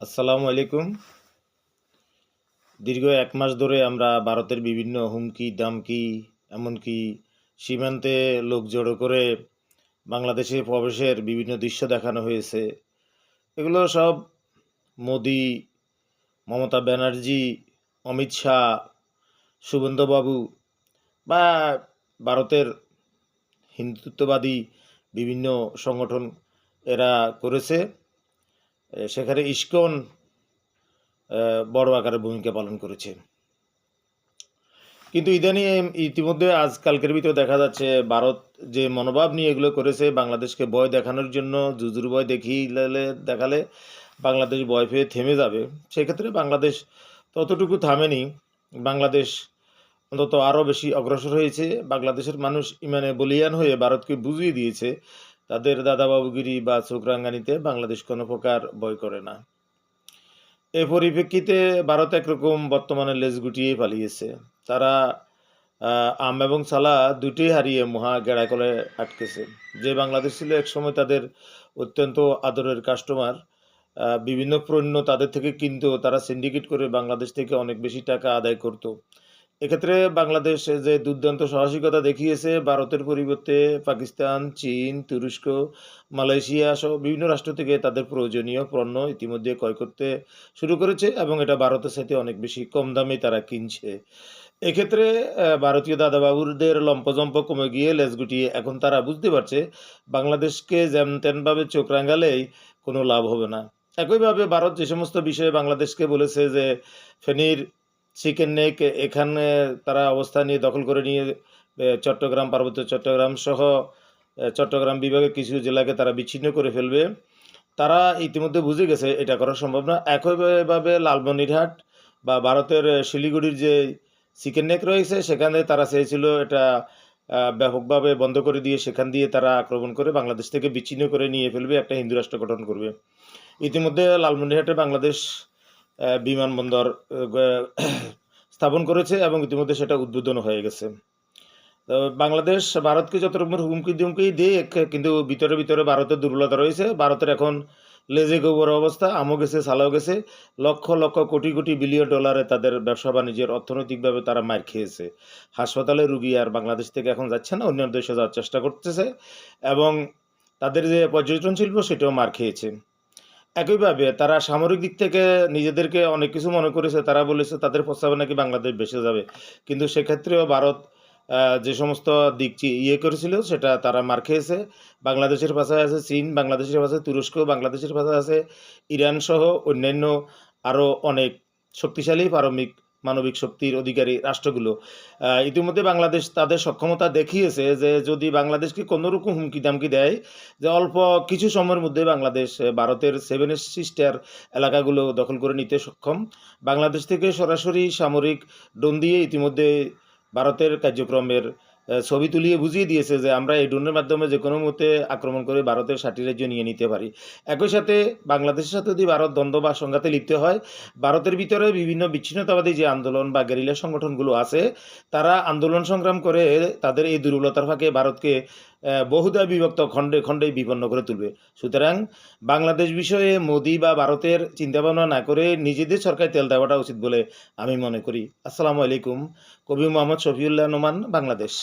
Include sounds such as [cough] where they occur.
আসসালামু আলাইকুম। দীর্ঘ এক মাস ধরে আমরা ভারতের বিভিন্ন হুমকি, দামকি, এমনকি সীমান্তে লোক জড়ো করে বাংলাদেশে প্রবেশের বিভিন্ন দৃশ্য দেখানো হয়েছে। এগুলো সব মোদি, মমতা ব্যানার্জি, অমিত শাহ সুবন্ধবাবু বা ভারতের হিন্দুত্ববাদী বিভিন্ন সংগঠন এরা করেছে। সেখানে ইস্কন বড় আকারে ভূমিকা পালন করেছে। কিন্তু ইদানি ইতিমধ্যে আজকালকের ভিতরে দেখা যাচ্ছে, ভারত যে মনোভাব নিয়ে এগুলো করেছে, বাংলাদেশকে ভয় দেখানোর জন্য জুজুর ভয় দেখিয়ে দেখালে বাংলাদেশ ভয় পেয়ে থেমে যাবে। সেক্ষেত্রে বাংলাদেশ ততটুকু থামেনি। বাংলাদেশ অন্তত আরও বেশি অগ্রসর হয়েছে। বাংলাদেশের মানুষ ইমানে বলিয়ান হয়ে ভারতকে বুঝিয়ে দিয়েছে। তাদের দাদাবাবুগিরি বা চোখরাঙ্গানিতে বাংলাদেশ কোনো প্রকার ভয় করে না। এ পরিপ্রেক্ষিতে ভারত একরকম বর্তমানে লেজ গুটিয়ে পালিয়েছে। তারা আম এবং সালা দুটোই হারিয়ে মহা গেড়াকলে আটকেছে। যে বাংলাদেশ ছিল একসময় তাদের অত্যন্ত আদরের কাস্টমার বিভিন্ন পণ্য তাদের থেকে কিনতো তারা সিন্ডিকেট করে বাংলাদেশ থেকে অনেক বেশি টাকা আদায় করত। এক্ষেত্রে বাংলাদেশ যে দুর্দান্ত সাহসিকতা দেখিয়েছে, ভারতের পরিবর্তে পাকিস্তান, চীন, তুরস্ক, মালয়েশিয়া সহ বিভিন্ন রাষ্ট্র থেকে তাদের প্রয়োজনীয় পণ্য ইতিমধ্যে ক্রয় করতে শুরু করেছে এবং এটা ভারতের সাথে অনেক বেশি কম দামে তারা কিনছে। এক্ষেত্রে ভারতীয় দাদাবাবুদের লম্পজম্প কমে গিয়ে লেজ গুটিয়ে এখন তারা বুঝতে পারছে, বাংলাদেশকে যেন তেনভাবে চোখ রাঙালেই কোনো লাভ হবে না। একইভাবে ভারত যে সমস্ত বিষয়ে বাংলাদেশকে বলেছে যে, ফেনীর চিকেন নেক এখানে তারা অবস্থান নিয়ে দখল করে নিয়ে চট্টগ্রাম, পার্বত্য চট্টগ্রাম সহ চট্টগ্রাম বিভাগের কিছু জেলাকে তারা বিচ্ছিন্ন করে ফেলবে। তারা ইতিমধ্যে বুঝে গেছে এটা করা সম্ভব না। একইভাবে লালমনিরহাট বা ভারতের শিলিগুড়ির যে চিকেন নেক রয়েছে, সেখানে তারা চেয়েছিল এটা ব্যাপকভাবে বন্ধ করে দিয়ে সেখান দিয়ে তারা আক্রমণ করে বাংলাদেশ থেকে বিচ্ছিন্ন করে নিয়ে ফেলবে, একটা হিন্দু রাষ্ট্র গঠন করবে। ইতিমধ্যে লালমনিরহাটে বাংলাদেশ বিমানবন্দর [clears throat] স্থাপন করেছে এবং ইতিমধ্যে সেটা উদ্বোধন হয়ে গেছে। বাংলাদেশ ভারতকে যত রকমের হুমকি দুমকি দিয়ে কিন্তু ভিতরে ভিতরে ভারতের দুর্বলতা রয়েছে। ভারতের এখন লেজে গোবর অবস্থা, আমও গেছে, সালাও গেছে। লক্ষ লক্ষ, কোটি কোটি বিলিয়ন ডলারে তাদের ব্যবসা বাণিজ্যের অর্থনৈতিকভাবে তারা মার খেয়েছে। হাসপাতালে রুগী আর বাংলাদেশ থেকে এখন যাচ্ছে না অন্য দেশে যাওয়ার চেষ্টা করতেছে এবং তাদের যে পর্যটন শিল্প সেটাও মার খেয়েছে। একইভাবে তারা সামরিক দিক থেকে নিজেদেরকে অনেক কিছু মনে করেছে, তারা বলেছে তাদের প্রস্তাবে নাকি বাংলাদেশ বেসে যাবে। কিন্তু সেক্ষেত্রেও ভারত যে সমস্ত দিক ইয়ে করেছিল সেটা তারা মার খেয়েছে। বাংলাদেশের পাশে আছে চীন, বাংলাদেশের পাশে তুরস্ক, বাংলাদেশের পাশে আছে ইরান সহ অন্যান্য আরও অনেক শক্তিশালী পারমিক মানবিক শক্তির অধিকারী রাষ্ট্রগুলো। ইতিমধ্যে বাংলাদেশ তাদের সক্ষমতা দেখিয়েছে যে যদি বাংলাদেশকে কোনোরকম হুমকি দামকি দেয়, যে অল্প কিছু সময়ের মধ্যে বাংলাদেশ ভারতের সেভেন সিস্টার এলাকাগুলো দখল করে নিতে সক্ষম। বাংলাদেশ থেকে সরাসরি সামরিক ডোন দিয়ে ইতিমধ্যে ভারতের কার্যক্রমের ছবি তুলিয়ে বুঝিয়ে দিয়েছে যে আমরা এই ড্রোনের মাধ্যমে যে কোনো মুহূর্তে আক্রমণ করে ভারতের ষাটি রাজ্য নিয়ে নিতে পারি। একই সাথে বাংলাদেশের সাথে যদি ভারত দ্বন্দ্ব বা সংঘাতে লিপ্ত হয়, ভারতের ভিতরে বিভিন্ন বিচ্ছিন্নতাবাদী যে আন্দোলন বা গেরিলা সংগঠনগুলো আছে, তারা আন্দোলন সংগ্রাম করে তাদের এই দুর্বলতার ফাঁকে ভারতকে বহুদা বিভক্ত খণ্ডে খণ্ডে বিপন্ন করে তুলবে। সুতরাং বাংলাদেশ বিষয়ে মোদি বা ভারতের চিন্তাভাবনা না করে নিজেদের সরকার তেল দেওয়াটা উচিত বলে আমি মনে করি। আসসালামু আলাইকুম। কবি মোহাম্মদ শফিউল্লাহ নোমান, বাংলাদেশ।